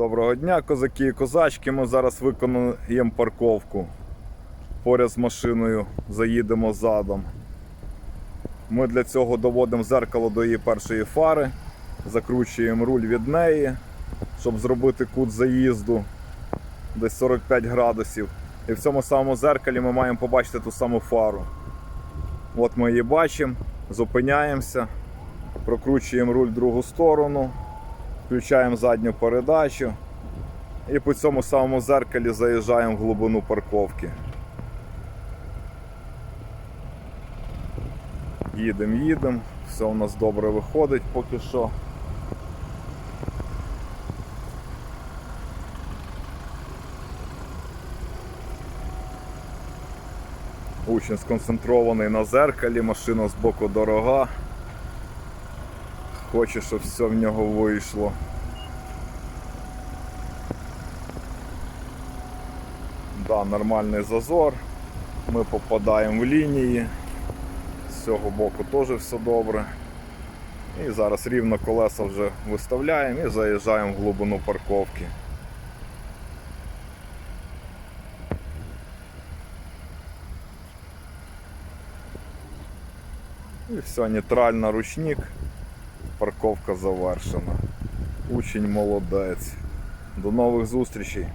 Доброго дня, козаки і козачки. Ми зараз виконуємо парковку. Поряд з машиною заїдемо задом. Ми для цього доводимо зеркало до її першої фари, закручуємо руль від неї, щоб зробити кут заїзду десь 45 градусів. І в цьому самому зеркалі ми маємо побачити ту саму фару. От ми її бачимо, зупиняємося, прокручуємо руль в другу сторону, включаємо задню передачу і по цьому самому зеркалі заїжджаємо в глибину парковки. Їдемо, їдемо, все у нас добре виходить поки що. Учень сконцентрований на зеркалі, машина з боку дорога. Хоче, щоб все в нього вийшло. Да, нормальний зазор. Ми попадаємо в лінії. З цього боку теж все добре. І зараз рівно колеса вже виставляємо і заїжджаємо в глибину парковки. І все, нейтрально ручник. Парковка завершена. Учень молодець. До нових зустрічей.